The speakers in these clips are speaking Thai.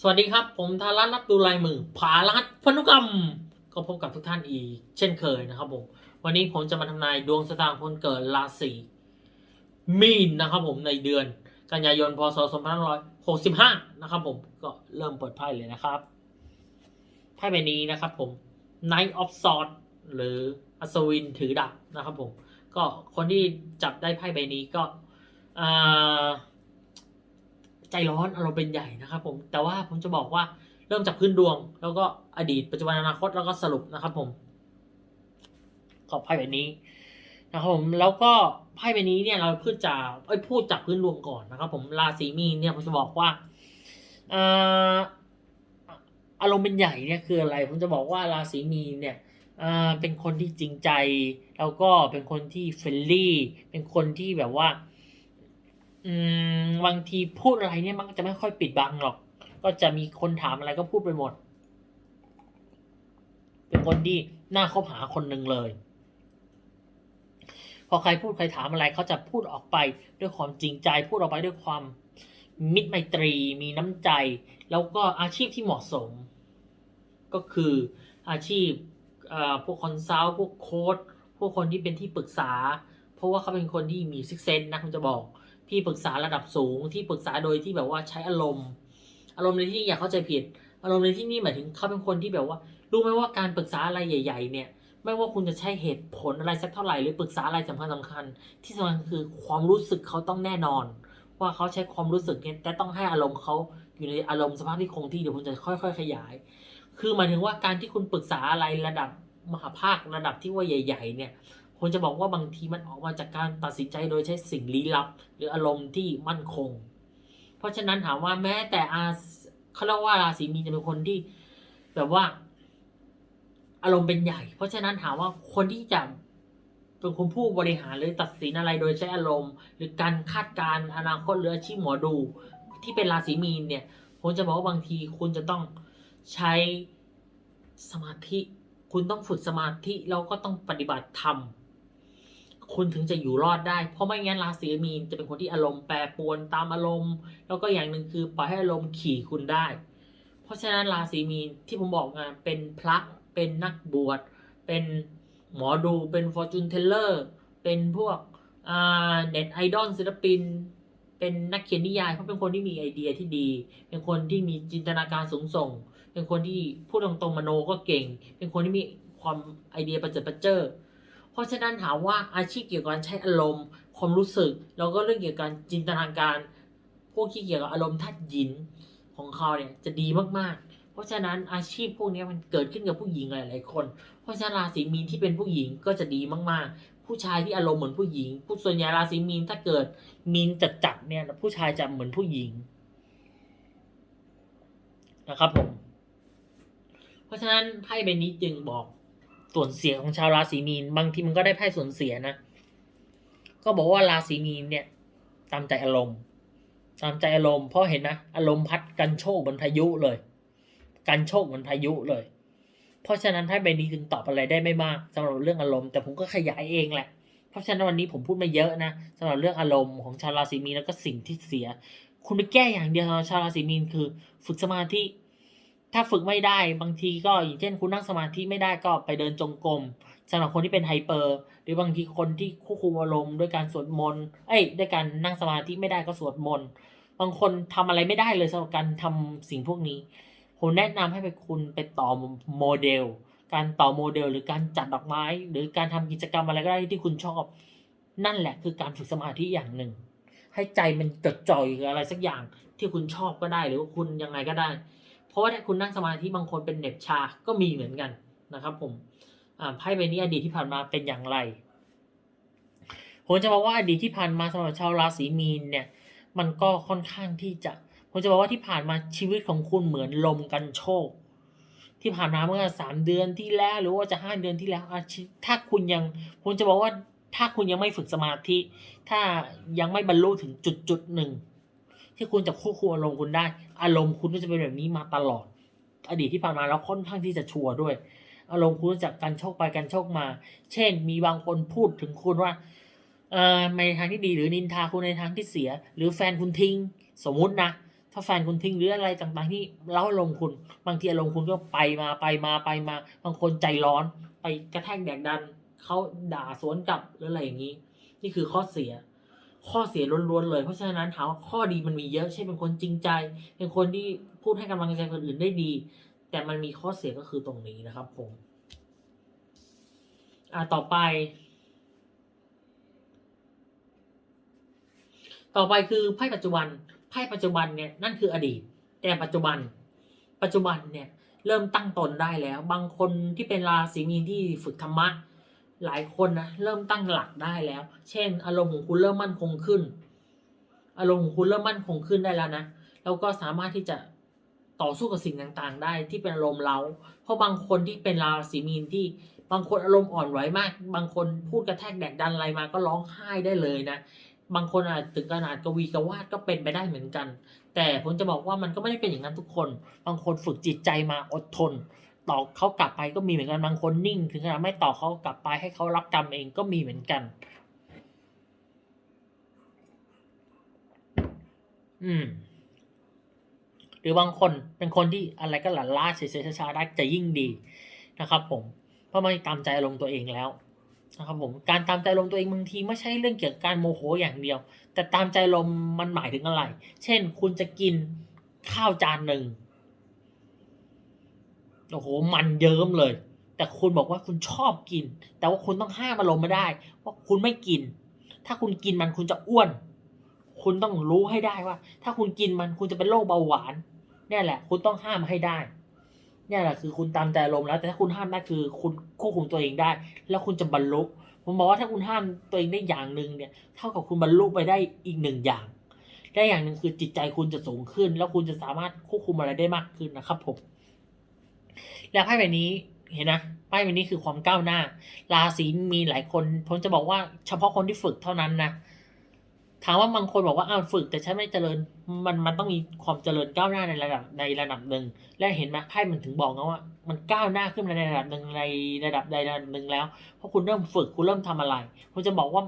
สวัสดีครับ ผมทารัตนับดูลายมือผารัตพันุกรรม ก็พบกับทุกท่านอีก เช่นเคยนะครับผม วันนี้ผมจะมาทำนายดวงชะตาคนเกิดราศีมีนนะครับผมในเดือน กันยายนพศ2565 นะครับผมก็เริ่มเปิดไพ่เลยนะครับไพ่ใบนี้นะครับผม Knight of Swords หรืออัศวินถือดาบนะครับผม ก็คนที่จับได้ไพ่ใบนี้ก็อ่า ใจร้อนอารมณ์เป็นใหญ่นะครับผมแต่ว่าผมจะบอกว่าเริ่มจากพื้นดวง แล้วก็อดีตปัจจุบันอนาคตแล้วก็สรุปนะครับผม ขอบไพ่ใบนี้นะครับผมแล้วก็ไพ่ใบนี้เนี่ยเราพูดจากเอ้พูดจากพื้นดวงก่อนนะครับ ผมราศีมีนเนี่ยผมจะบอกว่าอารมณ์เป็นใหญ่เนี่ยคืออะไร ผมจะบอกว่าราศีมีนเนี่ยเป็นคนที่จริงใจ แล้วก็เป็นคนที่เฟรนลี่ เป็นคนที่แบบว่า บางทีพูดอะไรเนี่ยมันก็จะไม่ค่อยปิดบังหรอก ก็จะมีคนถามอะไรก็พูดไปหมด เป็นคนที่น่าคบหาคนหนึ่งเลย พอใครพูดใครถามอะไรเขาจะพูดออกไปด้วยความจริงใจ พูดออกไปด้วยความมิตรไมตรีมีน้ำใจ แล้วก็อาชีพที่เหมาะสม ก็คืออาชีพพวกคอนซัลท์พวกโค้ดพวกคนที่เป็นที่ปรึกษา เพราะว่าเขาเป็นคนที่มีซิกเซนนะผมจะบอก ที่ปรึกษาระดับสูง ที่ปรึกษาโดยที่แบบว่าใช้อารมณ์ อารมณ์ในที่นี่อย่าเข้าใจผิด อารมณ์ในที่นี่หมายถึงเขาเป็นคนที่แบบว่า รู้ไหมว่าการปรึกษาอะไรใหญ่ ๆ เนี่ย ไม่ว่าคุณจะใช้เหตุผลอะไรสักเท่าไหร่หรือปรึกษาอะไรสำคัญสำคัญ ที่สำคัญคือความรู้สึกเขาต้องแน่นอน ว่าเขาใช้ความรู้สึกเนี่ยแต่ต้องให้อารมณ์เขาอยู่ในอารมณ์สภาพที่คงที่เดี๋ยวผมจะค่อย ๆ ขยาย คือหมายถึงว่าการที่คุณปรึกษาอะไรระดับมหาภาคระดับที่ว่าใหญ่ ๆ เนี่ย ผมจะบอกว่าบางทีมันออกมาจากการตัดสินใจโดยใช้สิ่งลี้ลับ หรืออารมณ์ที่มั่นคง เพราะฉะนั้นถามว่าแม้แต่อาเขาเรียกว่าราศีมีนจะเป็นคนที่แบบว่า อารมณ์เป็นใหญ่ เพราะฉะนั้นถามว่าคนที่จะเป็นคนผู้บริหารหรือตัดสินอะไรโดยใช้อารมณ์ หรือการคาดการณ์อนาคตหรืออาชีพหมอดู ที่เป็นราศีมีนเนี่ยผมจะบอกว่าบางทีคุณจะต้องใช้สมาธิ คุณต้องฝึกสมาธิแล้วก็ต้องปฏิบัติธรรม คุณถึงจะอยู่รอดได้ เพราะไม่งั้นราศีมีนจะเป็นคนที่อารมณ์แปรปรวนตามอารมณ์ แล้วก็อย่างหนึ่งคือปล่อยให้อารมณ์ขี่คุณได้ เพราะฉะนั้นราศีมีนที่ผมบอกไงเป็นพระเป็นนักบวช เป็นหมอดูเป็นฟอร์จูนเทเลอร์เป็นพวกเน็ตไอดอลศิลปิน เป็นนักเขียนนิยายเขาเป็นคนที่มีไอเดียที่ดี เป็นคนที่มีจินตนาการสูงส่ง เป็นคนที่พูดตรงๆมโนก็เก่ง เป็นคนที่มีความไอเดียประเจิดประเจ้อ ราะฉะนั้นถามว่าอาชีพเกี่ยวกับการใช้อารมณ์ ความรู้สึก แล้วก็เรื่องเกี่ยวกับจินตนาการ พวกที่เกี่ยวกับอารมณ์ธาตุยินของเขาเนี่ยจะดีมากๆ เพราะฉะนั้นอาชีพพวกนี้มันเกิดขึ้นกับผู้หญิงหลายๆคน เพราะฉะนั้นราศีมีนที่เป็นผู้หญิงก็จะดีมากๆ ผู้ชายที่อารมณ์เหมือนผู้หญิง ผู้ส่วนใหญ่ราศีมีนถ้าเกิดมีนจัดๆเนี่ยผู้ชายจะเหมือนผู้หญิงนะครับผม เพราะฉะนั้นไพ่ใบนี้จึงบอก ส่วนเสียของชาวราศีมีน บางทีมันก็ได้ไพ่ส่วนเสียนะ ก็บอกว่าราศีมีนเนี่ย ตามใจอารมณ์ ตามใจอารมณ์เพราะเห็นนะอารมณ์พัดกันโชคเหมือนพายุเลย กันโชคเหมือนพายุเลย เพราะฉะนั้นไพ่ใบนี้ถึงตอบอะไรได้ไม่มากสำหรับเรื่องอารมณ์แต่ผมก็ขยายเองแหละเพราะฉะนั้นวันนี้ผมพูดไม่เยอะนะสำหรับเรื่องอารมณ์ของชาวราศีมีนแล้วก็สิ่งที่เสีย คุณไปแก้อย่างเดียวชาวราศีมีนคือ ฝึกสมาธิ ถ้าฝึกไม่ได้บางทีก็อย่างเช่นคุณนั่งสมาธิไม่ได้ก็ไปเดินจงกรมสำหรับคนที่เป็นไฮเปอร์ หรือบางทีคนที่ควบคุมอารมณ์ด้วยการสวดมนต์เอ้ยด้วยการนั่งสมาธิไม่ได้ก็สวดมนต์บางคนทำอะไรไม่ได้เลยสำหรับการทำสิ่งพวกนี้ ผมแนะนำให้ไปคุณไปต่อโมเดล การต่อโมเดล หรือการจัดดอกไม้ หรือการทำกิจกรรมอะไรก็ได้ที่คุณชอบ นั่นแหละคือการฝึกสมาธิอย่างหนึ่ง ให้ใจมันจดจ่ออยู่อะไรสักอย่างที่คุณชอบก็ได้ หรือว่าคุณยังไงก็ได้ ราะว่าถ้าคุณนั่งสมาธิบางคนเป็นเหน็บชาก็มีเหมือนกันนะครับ ผมไพ่ใบนี้อดีตที่ผ่านมาเป็นอย่างไรผมจะบอกว่าอดีตที่ผ่านมาสำหรับชาวราศีมีนเนี่ย มันก็ค่อนข้างที่จะผมจะบอกว่าที่ผ่านมาชีวิตของคุณเหมือนลมกันโชค ที่ผ่านมาเมื่อสามเดือนที่แล้วหรือว่าจะห้าเดือนที่แล้วถ้าคุณยังผมจะบอกว่าถ้าคุณยังไม่ฝึกสมาธิ ถ้ายังไม่บรรลุถึงจุดจุดหนึ่ง ที่คุณจะควบคุมอารมณ์คุณได้ อารมณ์คุณก็จะเป็นแบบนี้มาตลอด อดีตที่ผ่านมาแล้วค่อนข้างที่จะชัวร์ด้วย อารมณ์คุณจากการโชคไปการโชคมา เช่น มีบางคนพูดถึงคุณว่าเอ่อในทางที่ดีหรือนินทาคุณในทางที่เสีย หรือแฟนคุณทิ้ง สมมุตินะถ้าแฟนคุณทิ้งหรืออะไรต่างๆที่เล้าลงคุณ บางทีอารมณ์คุณก็ไปมาไปมาไปมา บางคนใจร้อน ไปกระแทกแดกดันเขาด่าสวนกลับหรืออะไรอย่างนี้ นี่คือข้อเสีย ข้อเสียล้วนๆเลย เพราะฉะนั้นถามว่าข้อดีมันมีเยอะ เช่นเป็นคนจริงใจ เป็นคนที่พูดให้กำลังใจคนอื่นได้ดี แต่มันมีข้อเสียก็คือตรงนี้นะครับผมอ่าต่อไป ต่อไปคือไพ่ปัจจุบัน ไพ่ปัจจุบันเนี่ยนั่นคืออดีต แต่ปัจจุบัน ปัจจุบันเนี่ยเริ่มตั้งตนได้แล้ว บางคนที่เป็นราศีมีนที่ฝึกธรรมะ หลายคนนะเริ่มตั้งหลักได้แล้ว เช่น อารมณ์ของคุณเริ่มมั่นคงขึ้น อารมณ์ของคุณเริ่มมั่นคงขึ้นได้แล้วนะแล้วก็สามารถที่จะต่อสู้กับสิ่งต่างๆ ได้ที่เป็นอารมณ์เราเพราะบางคนที่เป็นราศีมีนที่บางคนอารมณ์อ่อนไหวมาก บางคนพูดกระแทกแดกดันอะไรมาก็ร้องไห้ได้เลยนะ บางคนอาจถึงขนาดกวีกวาดก็เป็นไปได้เหมือนกัน แต่ผมจะบอกว่ามันก็ไม่ได้เป็นอย่างนั้นทุกคน บางคนฝึกจิตใจมาอดทน ต่อเขากลับไปก็มีเหมือนกันบางคนนิ่ง ถึงขนาดไม่ต่อเขากลับไปให้เขารับกรรมเองก็มีเหมือนกัน อืม หรือบางคนเป็นคนที่อะไรก็หลั่นล่าเฉยๆช้าๆได้จะยิ่งดีนะครับ ผมเพราะไม่ตามใจอารมตัวเองแล้วนะครับผมการตามใจลมตัวเองบางทีไม่ใช่เรื่องเกี่ยวกับการโมโหอย่างเดียว แต่ตามใจลมมันหมายถึงอะไร เช่น คุณจะกินข้าวจานหนึ่ง โอ้โหมันเยิ้มเลย แต่คุณบอกว่าคุณชอบกิน แต่ว่าคุณต้องห้ามอารมณ์ไม่ได้ว่าคุณไม่กิน ถ้าคุณกินมันคุณจะอ้วน คุณต้องรู้ให้ได้ว่า ถ้าคุณกินมันคุณจะเป็นโรคเบาหวานเนี่ยแหละ คุณต้องห้ามให้ได้เนี่ยแหละคือคุณตามใจลมณ์แล้ว แต่ถ้าคุณห้ามได้คือคุณควบคุมตัวเองได้ แล้วคุณจะบรรลุผมบอกว่าถ้าคุณห้ามตัวเองได้อย่างหนึ่งเนี่ย เท่ากับคุณบรรลุไปได้อีกหนึ่งอย่าง ได้อย่างหนึ่งคือจิตใจคุณจะสูงขึ้น แล้วคุณจะสามารถควบคุมอะไรได้มากขึ้นนะครับผม แล้วไพ่ใบนี้เห็นนะไพ่ใบนี้คือความก้าวหน้า ราศีมีหลายคนผมจะบอกว่าเฉพาะคนที่ฝึกเท่านั้นนะถามว่าบางคนบอกว่าอ้าวฝึกแต่ฉันไม่เจริญ มันมันต้องมีความเจริญก้าวหน้าในระดับในระดับหนึ่งและเห็นไหมไพ่มันถึงบอกนะว่า มันก้าวหน้าขึ้นในระดับหนึ่งในระดับใดระดับหนึ่งแล้วเพราะคุณเริ่มฝึกคุณเริ่มทำอะไรผมจะบอกว่า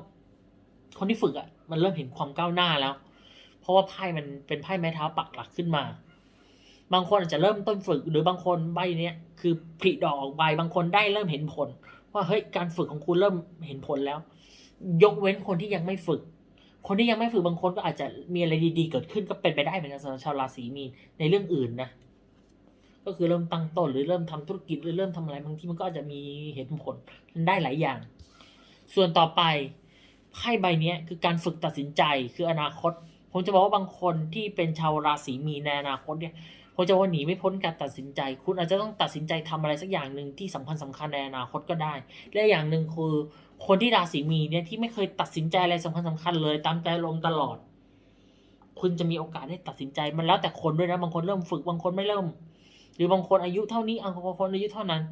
คนที่ฝึกอะมันเริ่มเห็นความก้าวหน้าแล้ว เพราะว่าไพ่มันเป็นไพ่ไม้เท้าปักหลักขึ้นมา บางคนอาจจะเริ่มต้นฝึก หรือบางคนใบเนี้ยคือผลิดอกออกใบบางคนได้เริ่มเห็นผล ว่าเฮ้ยการฝึกของคุณเริ่มเห็นผลแล้ว ยกเว้นคนที่ยังไม่ฝึก คนที่ยังไม่ฝึกบางคนก็อาจจะมีอะไรดีๆ เกิดขึ้นก็เป็นไปได้เหมือนกันสำหรับชาวราศีมีนในเรื่องอื่นนะก็คือเริ่มตั้งต้นหรือเริ่มทำธุรกิจหรือเริ่มทำอะไรบางทีมันก็อาจจะมีเหตุผลได้หลายอย่าง ส่วนต่อไปไพ่ใบนี้คือการฝึกตัดสินใจคืออนาคต ผมจะบอกว่าบางคนที่เป็นชาวราศีมีนในอนาคตเนี่ย ผมจะว่าหนีไม่พ้นการตัดสินใจ คุณอาจจะต้องตัดสินใจทำอะไรสักอย่างหนึ่งที่สำคัญสำคัญในอนาคตก็ได้ และอย่างหนึ่งคือคนที่ราศีมีนเนี่ยที่ไม่เคยตัดสินใจอะไรสำคัญสำคัญเลย ตามใจลมตลอด คุณจะมีโอกาสได้ตัดสินใจมันแล้วแต่คนด้วยนะบางคนเริ่มฝึกบางคนไม่เริ่ม หรือบางคนอายุเท่านี้บางคนอายุเท่านั้น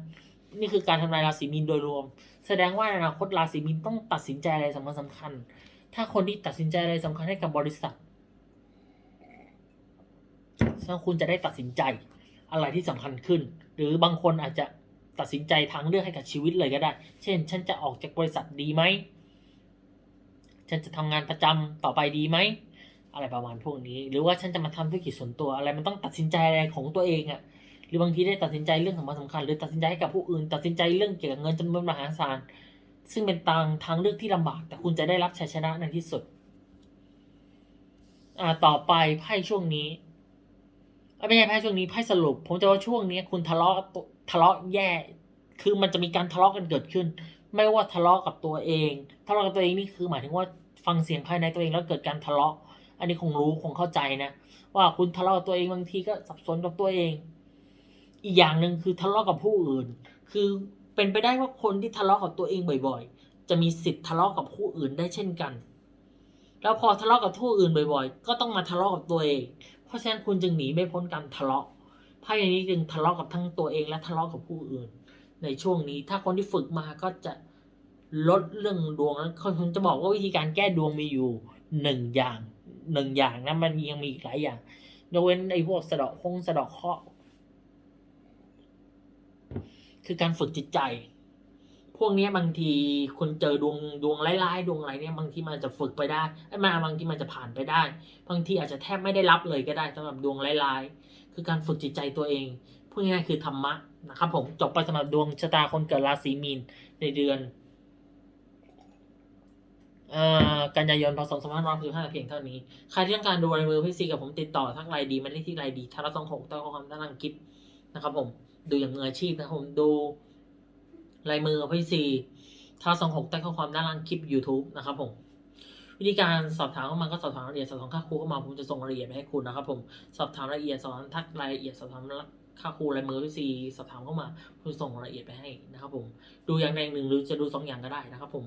นี่คือการทำลายราศีมีนโดยรวม แสดงว่าในอนาคตราศีมีนต้องตัดสินใจอะไรสำคัญสำคัญ ถ้าคนที่ตัดสินใจอะไรสำคัญให้กับบริษัท ถ้าคุณจะได้ตัดสินใจอะไรที่สำคัญขึ้น หรือบางคนอาจจะตัดสินใจทางเลือกให้กับชีวิตเลยก็ได้ เช่น ฉันจะออกจากบริษัทดีไหม ฉันจะทำงานประจำต่อไปดีไหม อะไรประมาณพวกนี้ หรือว่าฉันจะมาทำธุรกิจส่วนตัวอะไร มันต้องตัดสินใจอะไรของตัวเองอะ่ะ หรือบางทีได้ตัดสินใจเรื่องสำคัญสำคัญ หรือตัดสินใจให้กับผู้อื่น ตัดสินใจเรื่องเกี่ยวกับเงินจำนวนมหาศาล ซึ่งเป็นทางทางเลือกที่ลำบาก แต่คุณจะได้รับชัยชนะในที่สุด อ่า ต่อไปไพ่ช่วงนี้ เอ้ยไม่ใช่ไพ่ช่วงนี้ไพ่สรุป ผมจะว่าช่วงนี้คุณทะเลาะทะเลาะแย่ คือมันจะมีการทะเลาะกันเกิดขึ้น ไม่ว่าทะเลาะกับตัวเองทะเลาะกับตัวเองนี่คือหมายถึงว่าฟังเสียงภายในตัวเองแล้วเกิดการทะเลาะ อันนี้คงรู้คงเข้าใจนะว่าคุณทะเลาะกับตัวเองบางทีก็สับสนกับตัวเอง อีกอย่างหนึ่งคือทะเลาะกับผู้อื่น คือเป็นไปได้ว่าคนที่ทะเลาะกับตัวเองบ่อย ๆ จะมีสิทธิ์ทะเลาะกับผู้อื่นได้เช่นกัน แล้วพอทะเลาะกับผู้อื่นบ่อย ๆ ก็ต้องมาทะเลาะกับตัวเอง เพราะฉะนั้นคุณจึงหนีไม่พ้นการทะเลาะไพ่นี้จึงทะเลาะกับทั้งตัวเองและทะเลาะกับผู้อื่น ในช่วงนี้ ถ้าคนที่ฝึกมาก็จะลดเรื่องดวงนั้นคนจะบอกว่าวิธีการแก้ดวงมีอยู่หนึ่งอย่างหนึ่งอย่างนะมันยังมีอีกหลายอย่างยกเว้นไอ้พวกสะดาะคงสะดาะเคราะห์คือการฝึกจิตใจ พวกนี้บางทีคุณเจอดวงดวงร้ายๆดวงอะไรเนี่ยบางทีมันจะฝึกไปได้ไอ้ยมันบางทีมันจะผ่านไปได้ บางทีอาจจะแทบไม่ได้รับเลยก็ได้สำหรับดวงร้ายๆคือการฝึกจิตใจตัวเองพูดง่ายๆคือธรรมะนะครับผมจบไปสำหรับดวงชะตาคนเกิดราศีมีนในเดือนกันยายนพศ2565เพียงเท่านี้ ใครที่ต้องการดูลายมือพี่ซีกับผมติดต่อทักไลน์ดีมาได้ที่ไลน์ดีทาราสองหกต้ข้อความด้านล่างคลิปนะครับผมดูอย่างมืออาชีพนะครับผมดู ลายมือพี่ซีทาราสองหกใต้ข้อความด้านล่างคลิป YouTube นะครับผมวิธีการสอบถามเข้ามาก็สอบถามรายละเอียดสอบถามค่าครูเข้ามาผมจะส่งรายละเอียดไปให้คุณนะครับผมสอบถามรายละเอียดสอบถามทักรายละเอียดสอบถามค่าครูลายมือพี่ซีสอบถามเข้ามาผมส่งรายละเอียดไปให้นะครับผมดูอย่างใดอย่างหนึ่งหรือจะดูสองอย่างก็ได้นะครับผม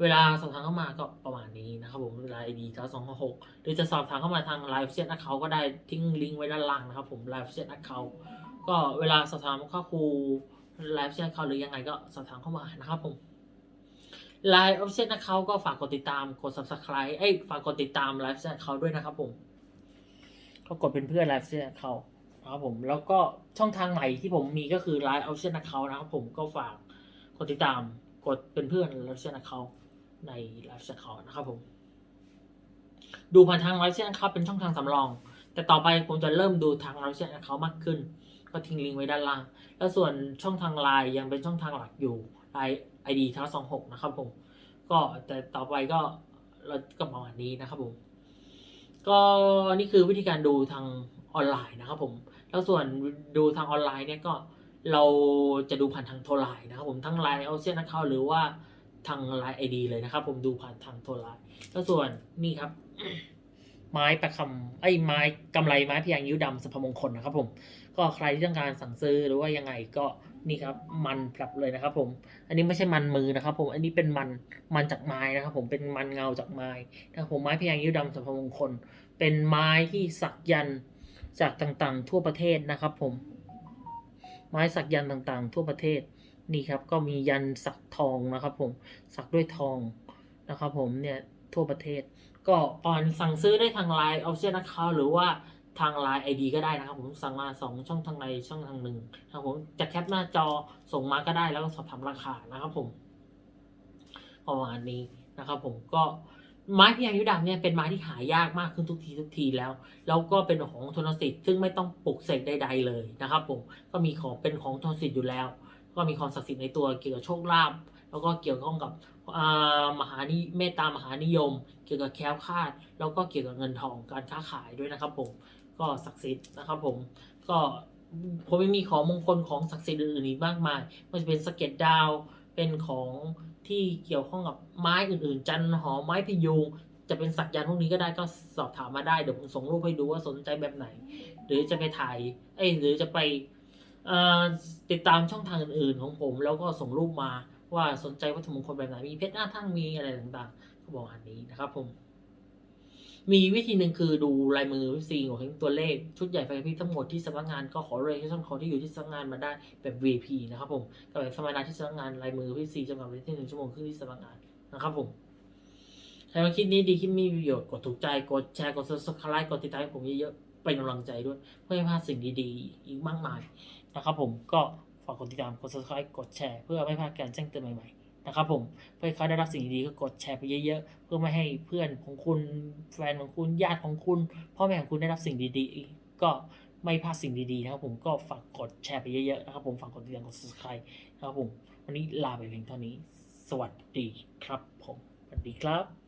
เวลาสอบถามเข้ามาก็ประมาณนี้นะครับผมไลน์ดีเก้าสองหกหรือจะสอบถามเข้ามาทางไลฟ์เซตนักเขาก็ได้ทิ้งลิงก์ไว้ด้านล่างนะครับผมไลฟ์เซตนักเขาก็เวลาสอบถามเข้าครู ไลฟ์เซตเขาหรือยังไงก็สอบถามเข้ามานะครับผมไลฟ์ออฟเซตนักเขาก็ฝากกดติดตามกด subscribe เอ้ยฝากกดติดตามไลฟ์เซตเขาด้วยนะครับผมก็กดเป็นเพื่อนไลฟ์เซตเขาครับผมแล้วก็ช่องทางใหม่ที่ผมมีก็คือไลฟ์ออฟเซตนักเขานะครับผมก็ฝากกดติดตามกดเป็นเพื่อนไลฟ์เซตนักเขาในไลฟ์สไตล์นะครับผม ดูผ่านทางไลฟ์สไตล์นะครับเป็นช่องทางสำรอง แต่ต่อไปผมจะเริ่มดูทางไลฟ์สไตล์เขามากขึ้น ก็ทิ้งลิงก์ไว้ด้านล่าง แล้วส่วนช่องทางไลน์ยังเป็นช่องทางหลักอยู่ไลน์ไอดีทั้งสองหกนะครับผมก็แต่ต่อไปก็เราก็ประมาณนี้นะครับผมก็นี่คือวิธีการดูทางออนไลน์นะครับผมแล้วส่วนดูทางออนไลน์เนี่ยก็เราจะดูผ่านทางโทรไลน์นะครับผมทั้งไลน์เอาเซียนนักเข้าหรือว่าทางไลน์ไอดีเลยนะครับผมดูผ่านทางโทรไลน์แล้วส่วนนี่ครับ ไม้ประคำไอ้ไม้กำไรไม้พยางยิ้วดำสุภมงคลนะครับ ผม ก็ใครที่ต้องการสั่งซื้อหรือว่ายังไงก็นี่ครับมันปรับเลยนะครับ ผม อันนี้ไม่ใช่มันมือนะครับ ผมอันนี้เป็นมันมันจากไม้นะครับ ผมเป็นมันเงาจากไม้นะครับผมไม้พยางยิ้วดำสุภมงคล เป็นไม้ที่สักยันจากต่างๆ ทั่วประเทศนะครับ ผม ไม้สักยันต่างๆ ทั่วประเทศนี่ครับก็มียันสักทองนะครับ ผมสักด้วยทองนะครับ ผมเนี่ยทั่วประเทศ ก็ตอนสั่งซื้อได้ทางไลน์ออฟเชียนะคะหรือว่าทางไลน์ไอดีก็ได้นะครับ ผมสั่งมาสองช่องทางในช่องทางหนึ่งนะครับผมจะแคปหน้าจอส่งมาก็ได้แล้วก็สอบถามราคานะครับผมประมาณนี้นะครับ ผมก็ไม้พยายุดำเนี่ยเป็นไม้ที่หายากมากขึ้นทุกทีทุกทีแล้ว แล้วก็เป็นของทนสิทธิ์ซึ่งไม่ต้องปลุกเสกใดๆเลยนะครับ ผมก็มีของเป็นของทนสิทธิ์อยู่แล้ว ก็มีความศักดิ์สิทธิ์ในตัวเกี่ยวกับโชคลาภ แล้วก็เกี่ยวข้องกับมหานิเมตตามหานิยม เกี่ยวกับแคล้วคลาด แล้วก็เกี่ยวกับเงินทองการค้าขายด้วยนะครับผมก็ศักดิ์สิทธิ์นะครับผมก็ผมยังมีของมงคลของศักดิ์สิทธิ์อื่นๆอีกมากมายไม่ว่าจะเป็นสเก็ดดาวเป็นของที่เกี่ยวข้องกับไม้อื่นๆ จันหอมไม้พยุงจะเป็นสักยันต์พวกนี้ก็ได้ก็สอบถามมาได้เดี๋ยวผมส่งรูปให้ดูว่าสนใจแบบไหน หรือจะไปถ่ายเอ้ยหรือจะไปติดตามช่องทางอื่นๆของผม แล้วก็ส่งรูปมา ว่าสนใจวัตถุมงคลแบบไหนมีเพชรหน้าทั่งมีอะไรต่างๆก็บอกอันนี้นะครับ ผม มีวิธีหนึ่งคือดูลายมือวิซีของตัวเลขชุดใหญ่ไฟพีทั้งหมดที่สำนักงานก็ขอเลยให้ช่องเขาที่อยู่ที่สำนักงานมาได้แบบ VP นะครับ ผมกับแบบธรรมดาที่สำนักงานลายมือพี่ซีจำกัดไว้ที่หนึ่งชั่วโมงครึ่งที่สำนักงานนะครับผมใครมาคลิปนี้ดีคลิปมีประโยชน์กดถูกใจกดแชร์กด subscribe กดติดตามผมเยอะๆเป็นกำลังใจด้วย เพื่อไม่พลาดสิ่งดีๆ อีกมากมายนะครับผมก็ ฝากกดติดตามกด subscribe กดแชร์เพื่อไม่พลาดการแจ้งเตือนใหม่ๆนะครับผมเพื่อให้เขาได้รับสิ่งดีๆก็กดแชร์ไปเยอะๆ เพื่อไม่ให้เพื่อนของคุณแฟนของคุณญาติของคุณ พ่อแม่ของคุณได้รับสิ่งดีๆ ก็ไม่พลาดสิ่งดีๆนะครับผมก็ฝากกดแชร์ไปเยอะๆนะครับผมฝากกดติดตามกด subscribe นะครับผมวันนี้ลาไปเพียงเท่านี้ สวัสดีครับผมสวัสดีครับ